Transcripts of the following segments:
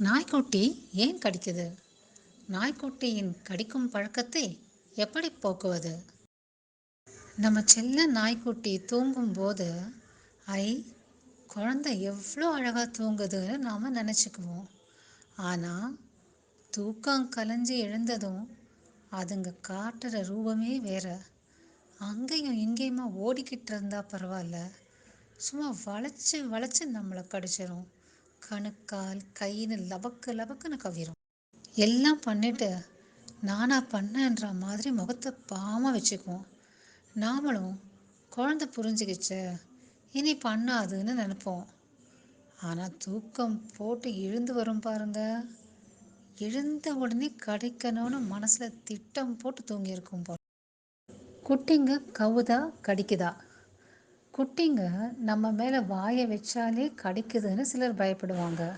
நாய்க்குட்டி ஏன் கடிக்குது? நாய்க்குட்டியின் கடிக்கும் பழக்கத்தை எப்படி போக்குவது? நம்ம செல்ல நாய்க்குட்டி தூங்கும்போது ஐ குழந்தை எவ்வளோ அழகாக தூங்குதுன்னு நாம் நினச்சிக்குவோம். ஆனால் தூக்கம் கலைஞ்சி எழுந்ததும் அதுங்க காட்டுற ரூபமே வேற. அங்கேயும் இங்கேயுமா ஓடிக்கிட்டு இருந்தால் பரவாயில்ல. சும்மா வளைச்சு வளைச்சு நம்மளை கடிச்சிரும். கணுக்கால் கைன்னு லபக்கு லபக்குன்னு கவ்விரும் எல்லாம் பண்ணிட்டு நானா பண்ணேன்ற மாதிரி முகத்தை பாவமாக வச்சுக்குவோம். நாமளும் குழந்தை புரிஞ்சுக்கிச்சு இனி பண்ணாதுன்னு நினைப்போம். ஆனால் தூக்கம் போட்டு எழுந்து வரும் பாருங்க. எழுந்த உடனே கடிக்கணும்னு மனசில் திட்டம் போட்டு தூங்கியிருக்கும் போல. குட்டிங்க கவுதா கடிக்குதா? குட்டிங்க நம்ம மேலே வாயை வச்சாலே கடிக்குதுன்னு சிலர் பயப்படுவாங்க.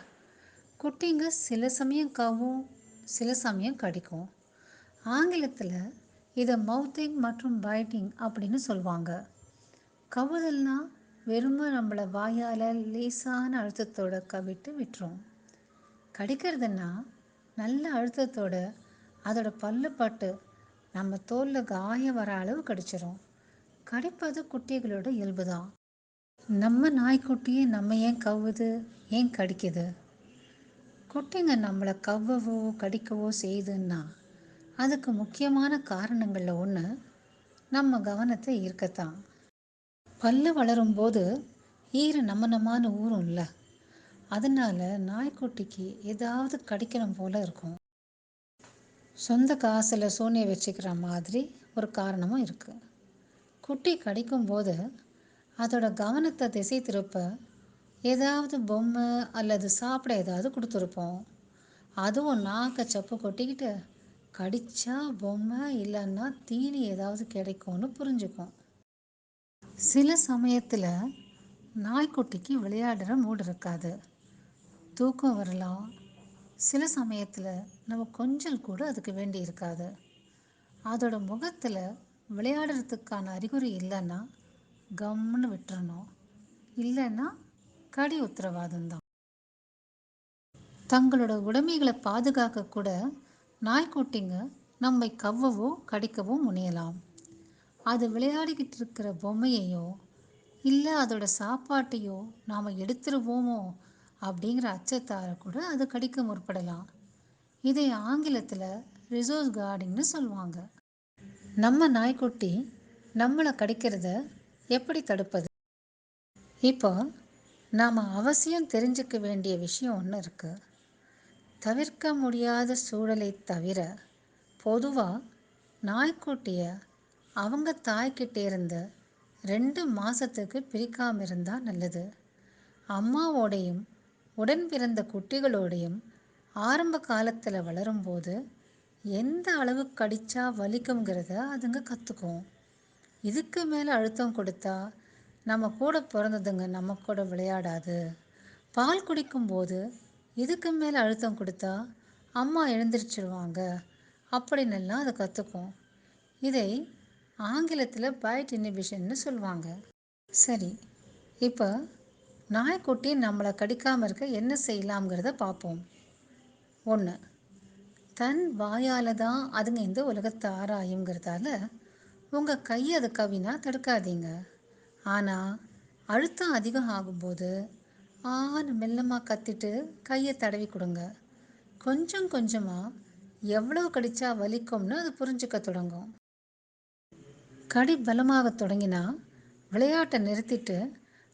குட்டிங்க சில சமயம் கவும் சில சமயம் கடிக்கும். ஆங்கிலத்தில் இதை மவுத்திங் மற்றும் பைட்டிங் அப்படின்னு சொல்லுவாங்க கவுதல்னா வெறுமை நம்மளை வாயால் லேசான அழுத்தத்தோட கவிட்டு விட்டுரும். கடிக்கிறதுன்னா நல்ல அழுத்தத்தோட அதோட பல்லு பட்டு நம்ம தோலில் காயம் வர அளவு கடிச்சிரும். கடிப்பது குட்டிகளோட இயல்பு தான் நம்ம நாய்க்குட்டியை நம்ம ஏன் கவ்வுது? ஏன் கடிக்குது? குட்டிங்க நம்மளை கவ்வவோ கடிக்கவோ செய்யுதுன்னா அதுக்கு முக்கியமான காரணங்களில் ஒன்று நம்ம கவனத்தை ஈர்க்கத்தான். பல்லு வளரும்போது ஈர நமனமான ஊரும் இல்லை அதனால நாய்க்குட்டிக்கு ஏதாவது கடிக்கணும் போல இருக்கும். சொந்த காசில் சூனிய வச்சுக்கிற மாதிரி ஒரு காரணமும் இருக்குது குட்டி கடிக்கும் போது அதோட கவனத்தை திசை திருப்ப ஏதாவது பொம்மை அல்லது சாப்பிட ஏதாவது கொடுத்துருப்போம். அதுவும் நாக்க சப்பு கொட்டிக்கிட்டு கடிச்சா பொம்மை இல்லைன்னா தீனி ஏதாவது கிடைக்கும்னு புரிஞ்சுக்கும். சில சமயத்தில் நாய்க்குட்டிக்கு விளையாடுற மூடு இருக்காது. தூக்கம் வரலாம். சில சமயத்தில் நம்ம கொஞ்சம் கூட அதுக்கு வேண்டி இருக்காது. அதோட முகத்தில் விளையாடுறதுக்கான அறிகுறி இல்லைன்னா கம்முன்னு விட்டுறணும். இல்லைன்னா கடி உத்தரவாதம் தான். தங்களோட உடைமைகளை பாதுகாக்க கூட நாய்க்குட்டிங்க நம்மை கவ்வவோ கடிக்கவோ முனையலாம். அது விளையாடிக்கிட்டு இருக்கிற பொம்மையையோ இல்லை அதோட சாப்பாட்டையோ நாம் எடுத்துருவோமோ அப்படிங்கிற அச்சத்தார கூட அது கடிக்க முற்படலாம். இதை ஆங்கிலத்தில் ரிசோர்ஸ் கார்டிங்னு சொல்லுவாங்க. நம்ம நாய்க்குட்டி நம்மளை கடிக்கிறத எப்படி தடுப்பது? இப்போ நாம் அவசியம் தெரிஞ்சுக்க வேண்டிய விஷயம் ஒன்று இருக்குது தவிர்க்க முடியாத சூழலை தவிர பொதுவாக நாய்க்குட்டியை அவங்க தாய்கிட்டே இருந்து ரெண்டு மாதத்துக்கு பிரிக்காமல் இருந்தால் நல்லது. அம்மாவோடையும் உடன் பிறந்த குட்டிகளோடையும் ஆரம்ப காலத்தில் வளரும்போது எந்த அளவு கடிச்சா வலிக்குங்கிறத அதுங்க கற்றுக்கும் இதுக்கு மேலே அழுத்தம் கொடுத்தா நம்ம கூட பிறந்ததுங்க நம்ம கூட விளையாடாது. பால் குடிக்கும்போது இதுக்கு மேலே அழுத்தம் கொடுத்தா அம்மா எழுந்திரிச்சிருவாங்க அப்படின்னெல்லாம் அதை கற்றுக்கும் இதை ஆங்கிலத்தில் பைட் இனிபிஷன்னு சொல்லுவாங்க. சரி இப்போ நாய்க்குட்டி நம்மளை கடிக்காமல் இருக்க என்ன செய்யலாம்ங்கிறத பார்ப்போம் ஒன்று தன் வாயால் தான் அதுங்க இந்த உலகத்தை ஆராயுங்கிறதால உங்கள் கையை அது கவினா தடுக்காதீங்க. ஆனால் அழுத்தம் அதிகம் ஆகும்போது ஆன்னு மெல்லமாக கத்திட்டு கையை தடவி கொடுங்க. கொஞ்சம் கொஞ்சமாக எவ்வளோ கடிச்சா வலிக்கும்னு அது புரிஞ்சுக்க தொடங்கும். கடி பலமாக தொடங்கினா விளையாட்டை நிறுத்திட்டு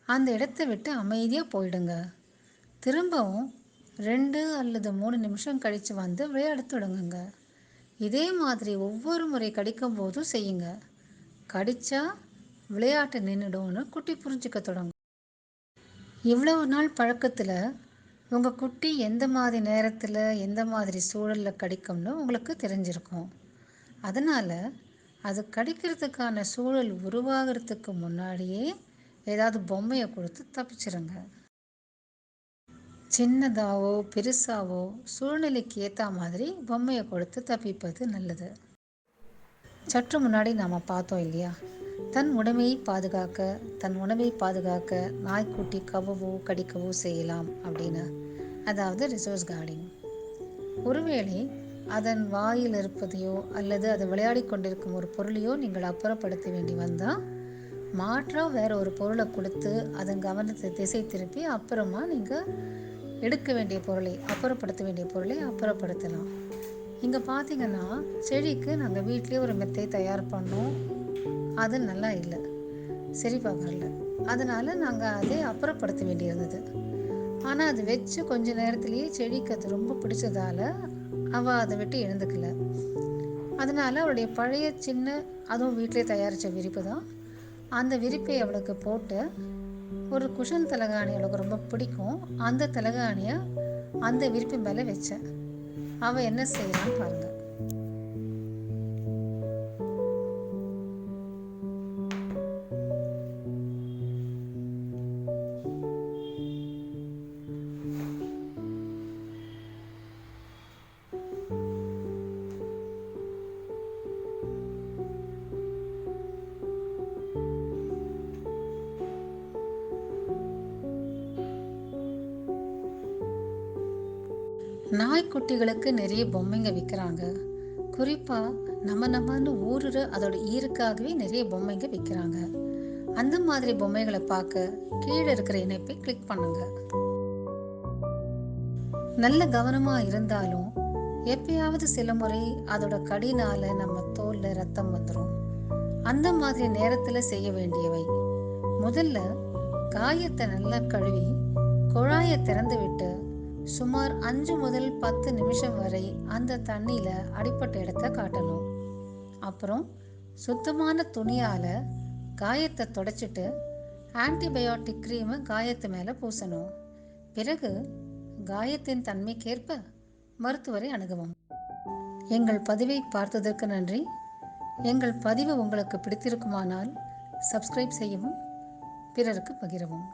அந்த இடத்த விட்டு அமைதியாக போயிடுங்க. திரும்பவும் ரெண்டு அல்லது மூணு நிமிஷம் கழித்து வந்து விளையாட தொடங்குங்க இதே மாதிரி ஒவ்வொரு முறை கடிக்கும் போதும் செய்யுங்க. கடிச்சா விளையாட்டு நின்றுடும்னு குட்டி புரிஞ்சுக்க தொடங்கும் இவ்வளவு நாள் பழக்கத்தில் உங்கள் குட்டி எந்த மாதிரி நேரத்தில் எந்த மாதிரி சூழலில் கடிக்கும்னு உங்களுக்கு தெரிஞ்சிருக்கும். அதனால் அது கடிக்கிறதுக்கான சூழல் உருவாகிறதுக்கு முன்னாடியே ஏதாவது பொம்மையை கொடுத்து தப்பிச்சிருங்க. சின்னதாவோ பெருசாவோ சூழ்நிலைக்கு ஏற்ற மாதிரி பொம்மையை கொடுத்து தப்பிப்பது நல்லது. சற்று முன்னாடி நாம் பார்த்தோம் இல்லையா? தன் உடமையை பாதுகாக்க தன் உணவை பாதுகாக்க நாய்க்குட்டி கவவோ கடிக்கவோ செய்யலாம் அப்படின்னு. அதாவது ரிசோர்ஸ் கார்டிங் ஒருவேளை அதன் வாயில் இருப்பதையோ அல்லது அது விளையாடி கொண்டிருக்கும் ஒரு பொருளையோ நீங்கள் அப்புறப்படுத்த வேண்டி வந்தால் மாற்றாக வேற ஒரு பொருளை கொடுத்து அதன் கவனத்தை திசை திருப்பி அப்புறமா நீங்கள் எடுக்க வேண்டிய பொருளை அப்புறப்படுத்த வேண்டிய பொருளை அப்புறப்படுத்தலாம். இங்கே பார்த்தீங்கன்னா செடிக்கு நாங்கள் வீட்டிலே ஒரு மெத்தை தயார் பண்ணோம். அது நல்லா இல்லை. சரி பார்க்கல அதனால் நாங்கள் அதை அப்புறப்படுத்த வேண்டியிருந்தது. ஆனால் அது வச்சு கொஞ்ச நேரத்துலேயே செடிக்கு அது ரொம்ப பிடிச்சதால் அவள் அதை விட்டு எழுந்துக்கல. அதனால் அவளுடைய பழைய சின்ன அதுவும் வீட்டிலே தயாரித்த விரிப்பு தான். அந்த விரிப்பை அவளுக்கு போட்டு ஒரு குஷன் தலகாணி அவளுக்கு ரொம்ப பிடிக்கும். அந்த தலகாணியை அந்த விருப்பம் மேலே வச்சேன். அவள் என்ன செய்யலான்னு பாருங்கள் நாய்க்குட்டிகளுக்கு நிறைய பொம்மைங்க விற்கிறாங்க குறிப்பாக நம்ம நம்மன்னு ஊருற அதோட ஈருக்காகவே நிறைய பொம்மைங்க விற்கிறாங்க அந்த மாதிரி பொம்மைகளை பார்க்க கீழே இருக்கிற இணைப்பை கிளிக் பண்ணுங்க. நல்ல கவனமாக இருந்தாலும் எப்பயாவது சில முறை அதோட கடினால நம்ம தோல்ல ரத்தம் வந்துடும் அந்த மாதிரி நேரத்தில் செய்ய வேண்டியவை. முதல்ல காயத்தை நல்லா கழுவி குழாயை திறந்து விட்டு சுமார் அஞ்சு முதல் பத்து நிமிஷம் வரை அந்த தண்ணியில் அடிப்பட்ட இடத்த காட்டணும். அப்புறம் சுத்தமான துணியால் காயத்தை தொடச்சிட்டு ஆன்டிபயோட்டிக் க்ரீமை காயத்து மேலே பூசணும். பிறகு காயத்தின் தன்மைக்கேற்ப மருத்துவரை அணுகவும். எங்கள் பதிவை பார்த்ததற்கு நன்றி. எங்கள் பதிவு உங்களுக்கு பிடித்திருக்குமானால் சப்ஸ்கிரைப் செய்யவும் பிறருக்கு பகிரவும்.